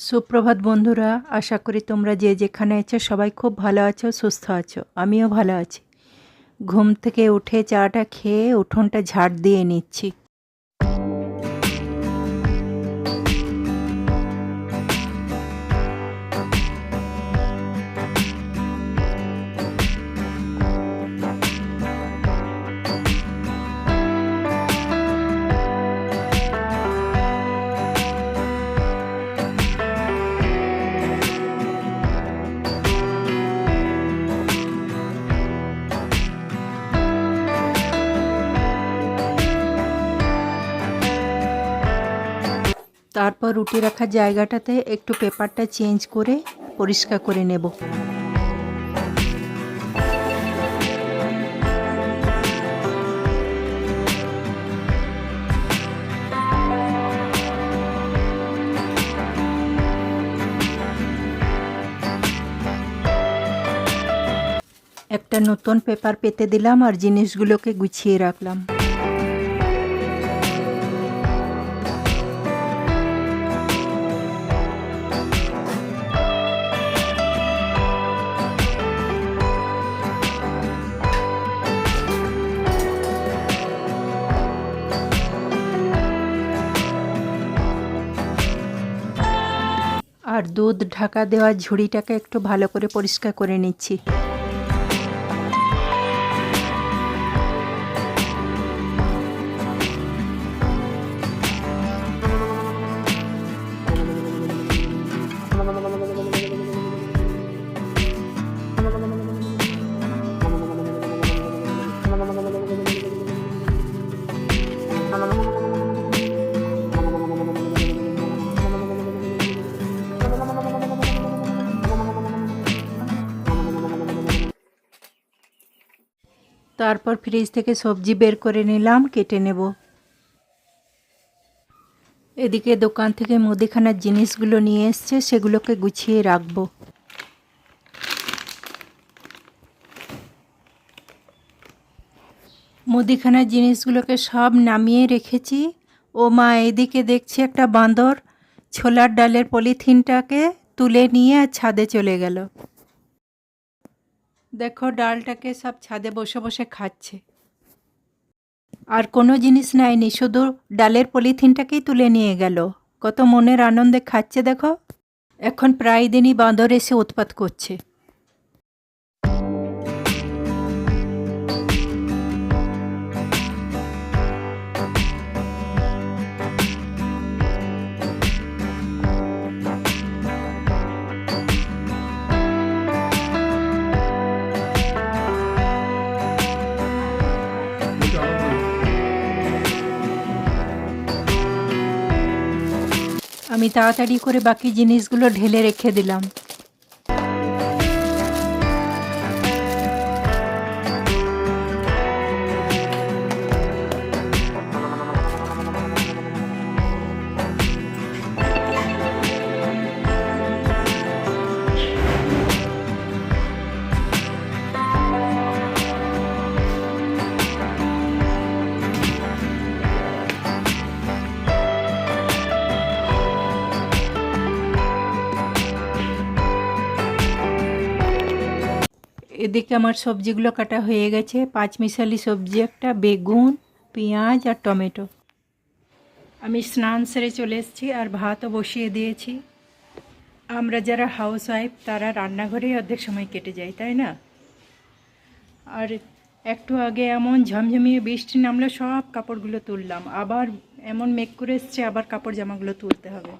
সুপ্রভাত বন্ধুরা, আশা করি তোমরা যে যেখানে আছো সবাই খুব ভালো আছো, সুস্থ আছো। আমিও ভালো আছি। ঘুম থেকে উঠে চাটা খেয়ে উঠোনটা ঝাড় দিয়ে নিচ্ছি। তারপর রুটি রাখার জায়গাটাতে একটু পেপারটা চেঞ্জ করে পরিষ্কার করে নেব। একটা নতুন পেপার পেতে দিলাম আর জিনিসগুলোকে গুছিয়ে রাখলাম। আর দুধ ঢাকা দেওয়া ঝুড়িটাকে একটু ভালো করে পরিষ্কার করে নিচ্ছি। তারপর ফ্রিজ থেকে সবজি বের করে নিলাম, কেটে নেব। এদিকে দোকান থেকে মুদিখানার জিনিসগুলো নিয়ে এসছে, সেগুলোকে গুছিয়ে রাখব। মুদিখানার জিনিসগুলোকে সব নামিয়ে রেখেছি। ও মা, এদিকে দেখছি একটা বাঁদর ছোলার ডালের পলিথিনটাকে তুলে নিয়ে আর ছাদে চলে গেল। দেখো, ডালটাকে সব ছাদে বসে বসে খাচ্ছে। আর কোনো জিনিস নেয়নি, শুধু ডালের পলিথিনটাকেই তুলে নিয়ে গেল। কত মনের আনন্দে খাচ্ছে, দেখো। এখন প্রায় দিনই বাঁদর এসে উৎপাত করছে। আমি তাড়াতাড়ি করে বাকি জিনিসগুলো ঢেলে রেখে দিলাম। এদিকে আমার সবজিগুলো কাটা হয়ে গেছে। পাঁচ মিশালি সবজি, একটা বেগুন, পেঁয়াজ আর টমেটো। আমি স্নান সেরে চলে এসেছি আর ভাতও বসিয়ে দিয়েছি। আমরা যারা হাউস ওয়াইফ তারা রান্নাঘরেই অর্ধেক সময় কেটে যায় তাই না? আর একটু আগে এমন ঝমঝমিয়ে বৃষ্টি নামলে সব কাপড়গুলো তুললাম। আবার এমন মেঘ করে এসছে, আবার কাপড় জামাগুলো তুলতে হবে।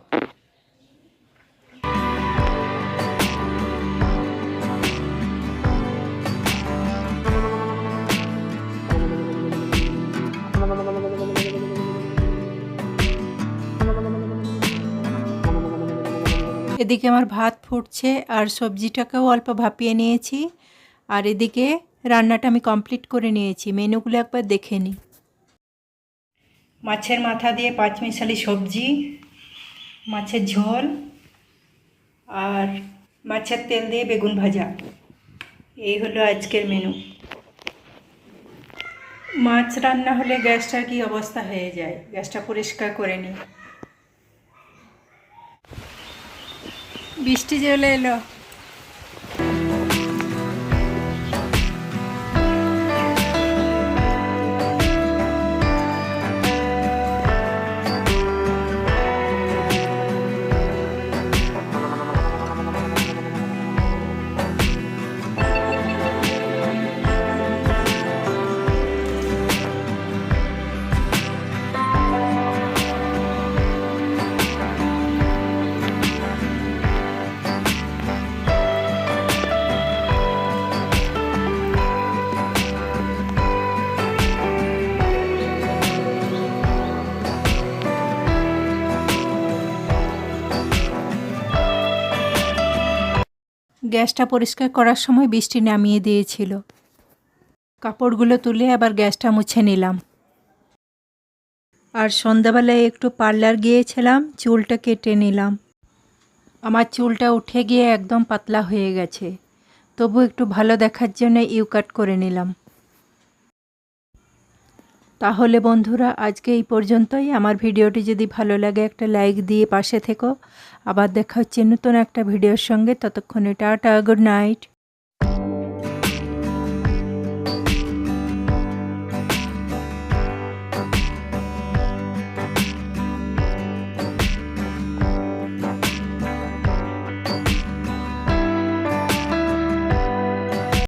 এদিকে আমার ভাত ফুটছে আর সবজিটাকেও অল্প ভাপিয়ে নিয়েছি। আর এদিকে রান্নাটা আমি কমপ্লিট করে নিয়েছি। মেনুগুলো একবার দেখে নিই। মাছের মাথা দিয়ে পাঁচ মিশালি সবজি, মাছের ঝোল আর মাছের তেল দিয়ে বেগুন ভাজা। এই হলো আজকের মেনু। মাছ রান্না হলে গ্যাসটার কি অবস্থা হয়ে যায়? গ্যাসটা পরিষ্কার করে নিই। বৃষ্টি চলে এলো। গ্যাসটা পরিষ্কার করার সময় বৃষ্টি নামিয়ে দিয়েছিল। কাপড়গুলো তুলে আবার গ্যাসটা মুছে নিলাম। আর সন্ধ্যাবেলায় একটু পার্লার গিয়েছিলাম, চুলটা কেটে নিলাম। আমার চুলটা উঠে গিয়ে একদম পাতলা হয়ে গেছে। তবু একটু ভালো দেখার জন্য ইউ কাট করে নিলাম। তাহলে বন্ধুরা, আজকে এই পর্যন্তই। আমার ভিডিওটি যদি ভালো লাগে, একটা লাইক দিয়ে পাশে থেকো। আবার দেখা হচ্ছে নতুন একটা ভিডিওর সঙ্গে। ততক্ষণে টাটা গুড নাইট